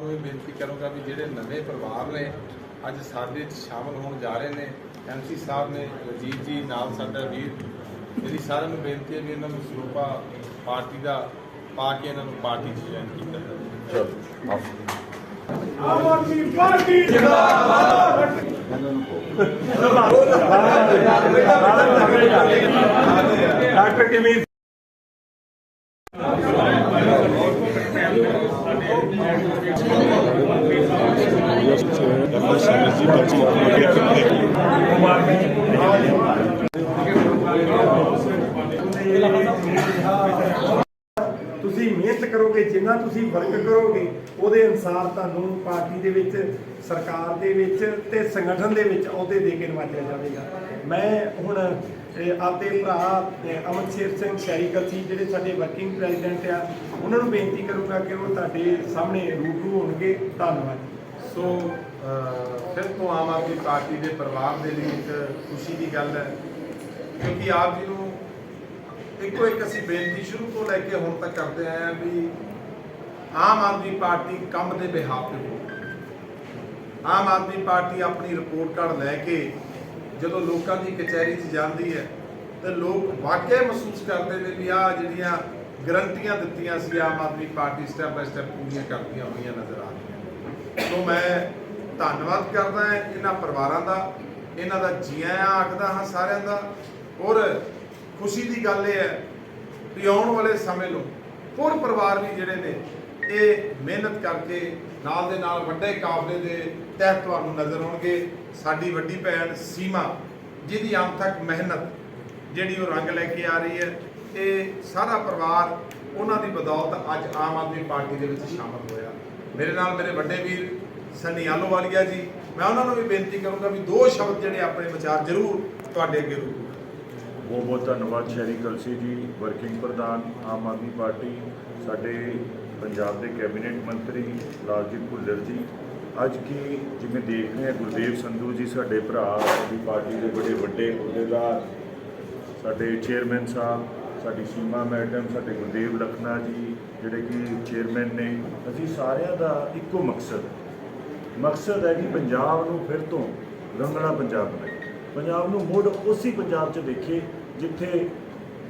ਨੂੰ ਵੀ ਬੇਨਤੀ ਕਰੂੰਗਾ ਵੀ ਜਿਹੜੇ ਨਵੇਂ ਪਰਿਵਾਰ ਨੇ ਅੱਜ ਸਾਡੇ 'ਚ ਸ਼ਾਮਲ ਹੋਣ ਜਾ ਰਹੇ ਨੇ ਐਮਸੀ ਸਾਹਿਬ ਨੇ ਰਜੀਤ ਜੀ ਨਾਲ ਸਾਡਾ ਵੀਰ ਮੇਰੀ ਸਾਰਿਆਂ ਨੂੰ ਬੇਨਤੀ ਹੈ ਵੀ ਇਹਨਾਂ ਨੂੰ ਸਰੂਪਾ ਪਾਰਟੀ ਦਾ ਪਾ ਕੇ ਇਹਨਾਂ ਨੂੰ ਪਾਰਟੀ 'ਚ ਜੁਆਇਨ ਕੀਤਾ ਜਾਵੇ। ਆਮ ਆਦਮੀ ਪਾਰਟੀ ਜਿੰਦਾਬਾਦ। ਡਾਕਟਰ ਕਿਵੇਂ ਤੁਸੀਂ ਮਿਹਨਤ ਕਰੋਗੇ, ਜਿੰਨਾ ਤੁਸੀਂ ਵਰਕ ਕਰੋਗੇ, ਉਹਦੇ ਅਨਸਾਰ ਤੁਹਾਨੂੰ ਪਾਰਟੀ ਦੇ ਵਿੱਚ, ਸਰਕਾਰ ਦੇ ਵਿੱਚ ਤੇ ਸੰਗਠਨ ਦੇ ਵਿੱਚ ਅਹੁਦੇ ਦੇ ਕੇ ਨਵਾਜਿਆ ਜਾਵੇਗਾ। ਮੈਂ ਹੁਣ ਆਪਦੇ ਭਰਾ ਇਹ, ਅਮਨਸ਼ੇਰ ਸਿੰਘ ਸ਼ੈਰੀਕਲ ਸੀ ਜਿਹੜੇ ਸਾਡੇ ਵਰਕਿੰਗ ਪ੍ਰੈਜ਼ੀਡੈਂਟ ਆ ਉਹਨਾਂ ਨੂੰ ਬੇਨਤੀ ਕਰੂੰਗਾ ਕਿ ਉਹ ਤੁਹਾਡੇ ਸਾਹਮਣੇ ਰੂਬਰੂ ਹੋਣਗੇ। ਧੰਨਵਾਦ। ਸੋ ਫਿਰ ਤੋਂ ਆਮ ਆਦਮੀ ਪਾਰਟੀ ਦੇ ਪਰਿਵਾਰ ਦੇ ਲਈ ਇੱਕ ਖੁਸ਼ੀ ਦੀ ਗੱਲ ਹੈ ਕਿਉਂਕਿ ਆਪ ਜੀ ਨੂੰ ਇੱਕੋ ਇੱਕ ਅਸੀਂ ਬੇਨਤੀ ਸ਼ੁਰੂ ਤੋਂ ਲੈ ਕੇ ਹੁਣ ਤੱਕ ਕਰਦੇ ਆਏ ਹਾਂ ਵੀ ਆਮ ਆਦਮੀ ਪਾਰਟੀ ਕੰਮ ਦੇ ਬਿਹਾਫ ਤੇ ਹੋ ਆਮ ਆਦਮੀ ਪਾਰਟੀ ਆਪਣੀ ਰਿਪੋਰਟ ਕਾਰਡ ਲੈ ਕੇ ਜਦੋਂ ਲੋਕਾਂ ਦੀ ਕਚਹਿਰੀ 'ਚ ਜਾਂਦੀ ਹੈ, ਤੇ ਲੋਕ ਵਾਕਿਆ ਮਹਿਸੂਸ ਕਰਦੇ ਨੇ ਵੀ ਆਹ ਜਿਹੜੀਆਂ ਗਰੰਟੀਆਂ ਦਿੱਤੀਆਂ ਸੀ Aam Aadmi party step by step ਪੂਰੀਆਂ ਕਰਦੀਆਂ ਹੋਈਆਂ ਨਜ਼ਰ ਆ ਰਹੀਆਂ ਸੋ ਮੈਂ ਧੰਨਵਾਦ ਕਰਦਾ ਹਾਂ ਇਹਨਾਂ ਪਰਿਵਾਰਾਂ ਦਾ, ਇਹਨਾਂ ਦਾ ਜੀ ਆਇਆਂ ਆਖਦਾ ਹਾਂ ਸਾਰਿਆਂ ਦਾ। ਔਰ ਖੁਸ਼ੀ ਦੀ ਗੱਲ ਇਹ ਹੈ ਵੀ ਆਉਣ ਵਾਲੇ ਸਮੇਂ ਨੂੰ ਹੋਰ ਪਰਿਵਾਰ ਵੀ ਜਿਹੜੇ ਨੇ ਇਹ ਮਿਹਨਤ ਕਰਕੇ ਨਾਲ ਦੇ ਨਾਲ ਵੱਡੇ ਕਾਫਲੇ ਦੇ ਤਹਿਤ ਤੁਹਾਨੂੰ ਨਜ਼ਰ ਆਉਣਗੇ। ਸਾਡੀ ਵੱਡੀ ਭੈਣ ਸੀਮਾ, ਜਿਹਦੀ ਅੰਤਕ ਮਿਹਨਤ ਜਿਹੜੀ ਉਹ ਰੰਗ ਲੈ ਕੇ ਆ ਰਹੀ ਹੈ ਇਹ ਸਾਰਾ ਪਰਿਵਾਰ ਉਹਨਾਂ ਦੀ ਬਦੌਲਤ ਅੱਜ ਆਮ ਆਦਮੀ ਪਾਰਟੀ ਦੇ ਵਿੱਚ ਸ਼ਾਮਲ ਹੋਇਆ। ਮੇਰੇ ਨਾਲ ਮੇਰੇ ਵੱਡੇ ਵੀਰ ਸਨੀ ਆਲੋਵਾਲੀਆ ਜੀ, ਮੈਂ ਉਹਨਾਂ ਨੂੰ ਵੀ ਬੇਨਤੀ ਕਰੂੰਗਾ ਵੀ ਦੋ ਸ਼ਬਦ ਜਿਹੜੇ ਆਪਣੇ ਵਿਚਾਰ ਜ਼ਰੂਰ ਤੁਹਾਡੇ ਅੱਗੇ ਰੂਬਰੂ ਬਹੁਤ ਬਹੁਤ ਧੰਨਵਾਦ ਸ਼ਹਿਰੀ ਕਲਸੀ ਜੀ, ਵਰਕਿੰਗ ਪ੍ਰਧਾਨ, ਆਮ ਆਦਮੀ ਪਾਰਟੀ, ਸਾਡੇ ਪੰਜਾਬ ਦੇ ਕੈਬਨਿਟ ਮੰਤਰੀ ਲਾਲਜੀਤ ਭੁੱਲਰ ਜੀ, ਅੱਜ ਕੀ ਜਿਵੇਂ ਦੇਖ ਰਹੇ ਹਾਂ ਗੁਰਦੇਵ ਸੰਧੂ ਜੀ ਸਾਡੇ ਭਰਾ ਦੀ ਪਾਰਟੀ ਦੇ ਬੜੇ ਵੱਡੇ ਅਹੁਦੇਦਾਰ, ਸਾਡੇ ਚੇਅਰਮੈਨ ਸਾਹਿਬ, ਸਾਡੀ ਸੀਮਾ ਮੈਡਮ, ਸਾਡੇ ਗੁਰਦੇਵ ਲਖਨਾ ਜੀ, ਜਿਹੜੇ ਕਿ ਚੇਅਰਮੈਨ ਨੇ, ਅਸੀਂ ਸਾਰਿਆਂ ਦਾ ਇੱਕੋ ਮਕਸਦ। ਮਕਸਦ ਹੈ ਕਿ ਪੰਜਾਬ ਨੂੰ ਫਿਰ ਤੋਂ ਰੰਗਣਾ ਪੰਜਾਬ ਬਣਾਏ ਪੰਜਾਬ ਨੂੰ ਮੁੜ ਉਸੇ ਪੰਜਾਬ 'ਚ ਦੇਖੇ ਜਿੱਥੇ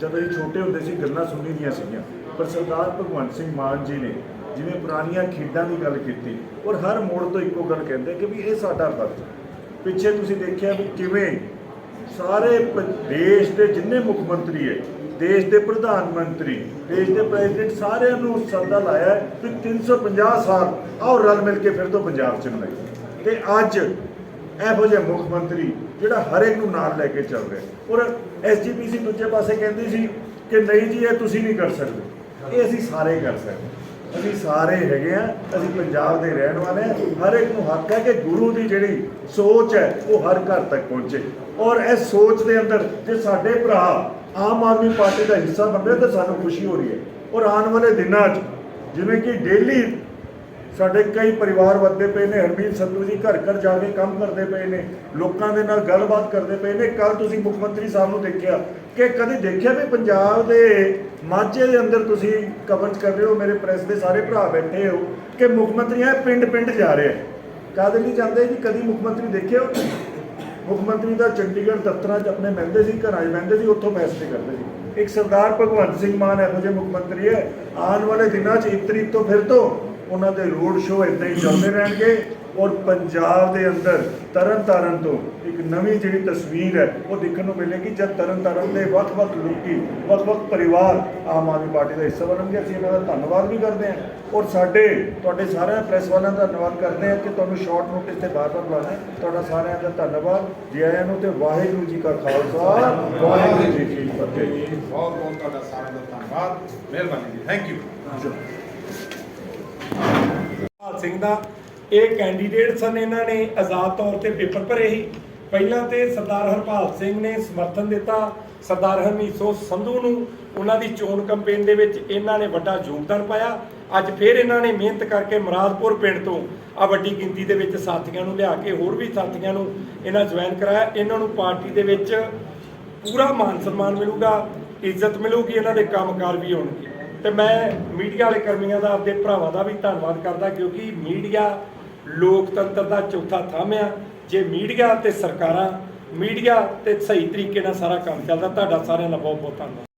ਜਦੋਂ ਅਸੀਂ ਛੋਟੇ ਹੁੰਦੇ ਸੀ, ਗੱਲਾਂ ਸੁਣੀ ਦੀਆਂ ਸੀਗੀਆਂ। ਪਰ ਸਰਦਾਰ ਭਗਵੰਤ ਸਿੰਘ ਮਾਨ ਜੀ ਨੇ ਜਿਵੇਂ ਪੁਰਾਣੀਆਂ ਖੇਡਾਂ ਦੀ ਗੱਲ ਕੀਤੀ ਔਰ ਹਰ ਮੋੜ ਤੋਂ ਇੱਕੋ ਗੱਲ ਕਹਿੰਦੇ ਕਿ ਵੀ ਇਹ ਸਾਡਾ ਫਰਜ਼ ਪਿੱਛੇ ਤੁਸੀਂ ਦੇਖਿਆ ਵੀ ਕਿਵੇਂ ਸਾਰੇ ਪ- ਦੇਸ਼ ਦੇ ਜਿੰਨੇ ਮੁੱਖ ਮੰਤਰੀ ਹੈ, ਦੇਸ਼ ਦੇ ਪ੍ਰਧਾਨ ਮੰਤਰੀ, ਦੇਸ਼ ਦੇ ਪ੍ਰੈਜ਼ੀਡੈਂਟ ਸਾਰਿਆਂ ਨੂੰ ਸੱਦਾ ਲਾਇਆ ਹੈ ਕਿ 350 ਸਾਲ ਆਓ ਰਲ ਮਿਲ ਕੇ ਫਿਰ ਤੋਂ ਪੰਜਾਬ ਚ ਮਨਾਈ ਤੇ ਅੱਜ ਇਹੋ ਜਿਹੇ ਮੁੱਖ ਮੰਤਰੀ ਜਿਹੜਾ ਹਰੇਕ ਨੂੰ ਨਾਲ ਲੈ ਕੇ ਚੱਲ ਰਿਹਾ ਔਰ ਐਸਜੀਪੀਸੀ ਦੂਜੇ ਪਾਸੇ ਕਹਿੰਦੀ ਸੀ ਕਿ ਨਹੀਂ ਜੀ, ਇਹ ਤੁਸੀਂ ਨਹੀਂ ਕਰ ਸਕਦੇ। ਇਹ ਅਸੀਂ ਸਾਰੇ ਕਰ ਸਕਦੇ ਅਸੀਂ ਸਾਰੇ ਹੈਗੇ ਆ ਅਸੀਂ ਪੰਜਾਬ ਦੇ ਰਹਿਣ ਵਾਲੇ ਆ ਹਰ ਇੱਕ ਨੂੰ ਹੱਕ ਹੈ ਕਿ ਗੁਰੂ ਦੀ ਜਿਹੜੀ ਸੋਚ ਹੈ, ਉਹ ਹਰ ਘਰ ਤੱਕ ਪਹੁੰਚੇ। ਔਰ ਇਸ ਸੋਚ ਦੇ ਅੰਦਰ ਜੇ ਸਾਡੇ ਭਰਾ ਆਮ ਆਦਮੀ ਪਾਰਟੀ ਦਾ ਹਿੱਸਾ ਬਣ ਰਹੇ ਤਾਂ ਸਾਨੂੰ ਖੁਸ਼ੀ ਹੋ ਰਹੀ ਹੈ। ਔਰ ਆਉਣ ਵਾਲੇ ਦਿਨਾਂ 'ਚ, ਜਿਵੇਂ ਕਿ ਡੇਲੀ ਸਾਡੇ ਕਈ ਪਰਿਵਾਰ ਵੱਧਦੇ ਪਏ ਨੇ, ਹਰਮੀਤ ਸੰਧੂ ਜੀ ਘਰ ਘਰ ਜਾ ਕੇ ਕੰਮ ਕਰਦੇ ਪਏ ਨੇ, ਲੋਕਾਂ ਦੇ ਨਾਲ ਗੱਲਬਾਤ ਕਰਦੇ ਪਏ ਨੇ। ਕੱਲ ਤੁਸੀਂ ਮੁੱਖ ਮੰਤਰੀ ਸਾਹਿਬ ਨੂੰ ਦੇਖਿਆ ਕਿ ਕਦੇ ਦੇਖਿਆ ਵੀ ਪੰਜਾਬ ਦੇ ਮਾਝੇ ਦੇ ਅੰਦਰ ਤੁਸੀਂ ਕਵਰਜ ਕਰ ਰਹੇ ਹੋ, ਮੇਰੇ ਪ੍ਰੈਸ ਦੇ ਸਾਰੇ ਭਰਾ ਬੈਠੇ ਹੋ, ਕਿ ਮੁੱਖ ਮੰਤਰੀ ਆ ਪਿੰਡ ਪਿੰਡ ਜਾ ਰਹੇ ਆ ਕਾਹਦੇ ਲਈ ਜਾਂਦੇ ਜੀ? ਕਦੀ ਮੁੱਖ ਮੰਤਰੀ ਦੇਖਿਓ ਮੁੱਖ ਮੰਤਰੀ ਦਾ ਚੰਡੀਗੜ੍ਹ ਦਫ਼ਤਰਾਂ 'ਚ ਆਪਣੇ ਬਹਿੰਦੇ ਸੀ, ਘਰਾਂ 'ਚ ਬਹਿੰਦੇ ਸੀ, ਉੱਥੋਂ ਫੈਸਲੇ ਕਰਦੇ ਸੀ। ਇੱਕ ਸਰਦਾਰ ਭਗਵੰਤ ਸਿੰਘ ਮਾਨ ਇਹੋ ਜਿਹੇ ਮੁੱਖ ਮੰਤਰੀ ਹੈ ਆਉਣ ਵਾਲੇ ਦਿਨਾਂ 'ਚ ਇੱਕ ਤਰੀਕ ਤੋਂ ਫਿਰ ਤੋਂ ਉਹਨਾਂ ਦੇ ਰੋਡ ਸ਼ੋਅ ਇਦਾਂ ਹੀ ਚੱਲਦੇ ਰਹਿਣਗੇ ਔਰ ਪੰਜਾਬ ਦੇ ਅੰਦਰ ਤਰਨ ਤਾਰਨ ਤੋਂ ਇੱਕ ਨਵੀਂ ਜਿਹੜੀ ਤਸਵੀਰ ਹੈ ਉਹ ਦੇਖਣ ਨੂੰ ਮਿਲੇਗੀ ਜਦ ਤਰਨ ਤਾਰਨ ਦੇ ਵੱਖ-ਵੱਖ ਲੋਕੀ ਵੱਖ-ਵੱਖ ਪਰਿਵਾਰ ਆਮ ਆਦਮੀ ਪਾਰਟੀ ਦਾ ਹਿੱਸਾ ਬਣਨਗੇ। ਅਸੀਂ ਇਹਨਾਂ ਦਾ ਧੰਨਵਾਦ ਵੀ ਕਰਦੇ ਹਾਂ ਔਰ ਸਾਡੇ ਤੁਹਾਡੇ ਸਾਰਿਆਂ ਪ੍ਰੈਸ ਵਾਲਿਆਂ ਦਾ ਧੰਨਵਾਦ ਕਰਦੇ ਹਾਂ ਕਿ ਤੁਹਾਨੂੰ ਸ਼ਾਰਟ ਨੋਟਿਸ ਤੇ ਬਾਰ-ਬਾਰ ਬੁਲਾਣਾ ਤੁਹਾਡਾ ਸਾਰਿਆਂ ਦਾ ਧੰਨਵਾਦ। ਜੀ ਆਇਆਂ ਨੂੰ ਤੇ ਵਾਹਿਗੁਰੂ ਜੀ ਕਾ ਖਾਲਸਾ। ਵਾਹਿਗੁਰੂ ਜੀ ਕੀ ਫਤਿਹ। ਜੀ ਬਹੁਤ ਬਹੁਤ ਤੁਹਾਡਾ ਸਾਰਿਆਂ ਦਾ ਧੰਨਵਾਦ। ਮਿਹਰਬਾਨੀ ਜੀ। ਥੈਂਕ ਯੂ ਸਿੰਘ ਦਾ। ਇਹ ਕੈਂਡੀਡੇਟ ਸਨ ਇਹਨਾਂ ਨੇ, ਆਜ਼ਾਦ ਤੌਰ ਤੇ ਪੇਪਰ ਭਰੇ ਸੀ। ਪਹਿਲਾਂ ਤੇ ਸਰਦਾਰ ਹਰਪਾਲ ਸਿੰਘ ਨੇ ਸਮਰਥਨ ਦਿੱਤਾ। ਸਰਦਾਰ ਹਰਮੀਤ ਸਿੰਘ ਸੰਧੂ ਨੂੰ ਉਹਨਾਂ ਦੀ ਚੋਣ ਕੈਂਪੇਨ ਦੇ ਵਿੱਚ ਇਹਨਾਂ ਨੇ ਵੱਡਾ ਯੋਗਦਾਨ ਪਾਇਆ। ਅੱਜ ਫਿਰ ਇਹਨਾਂ ਨੇ ਮਿਹਨਤ ਕਰਕੇ ਮਰਾਦਪੁਰ ਪਿੰਡ ਤੋਂ ਆ ਵੱਡੀ ਗਿਣਤੀ ਦੇ ਵਿੱਚ ਸਾਥੀਆਂ ਨੂੰ ਲਿਆ ਕੇ ਹੋਰ ਵੀ ਸਾਥੀਆਂ ਨੂੰ ਇਹਨਾਂ ਜੁਆਇਨ ਕਰਾਇਆ। ਇਹਨਾਂ ਨੂੰ ਪਾਰਟੀ ਦੇ ਵਿੱਚ ਪੂਰਾ ਮਾਨ ਸਨਮਾਨ ਮਿਲੂਗਾ, ਇੱਜ਼ਤ ਮਿਲੂਗੀ, ਇਹਨਾਂ ਦੇ ਕੰਮਕਾਰ ਵੀ ਹੋਣਗੇ। ਤੇ ਮੈਂ ਮੀਡੀਆ ਵਾਲੇ ਕਰਮੀਆਂ ਦਾ ਆਪਦੇ ਭਰਾਵਾਂ ਦਾ ਵੀ ਧੰਨਵਾਦ ਕਰਦਾ, ਕਿਉਂਕਿ ਮੀਡੀਆ ਲੋਕਤੰਤਰ ਦਾ ਚੌਥਾ ਥੰਮ ਆ। ਜੇ ਮੀਡੀਆ ਤੇ ਸਰਕਾਰਾਂ, ਮੀਡੀਆ ਤੇ ਸਹੀ ਤਰੀਕੇ ਨਾਲ ਸਾਰਾ ਕੰਮ ਚੱਲਦਾ, ਤੁਹਾਡਾ ਸਾਰਿਆਂ ਦਾ ਬਹੁਤ ਬਹੁਤ ਧੰਨਵਾਦ।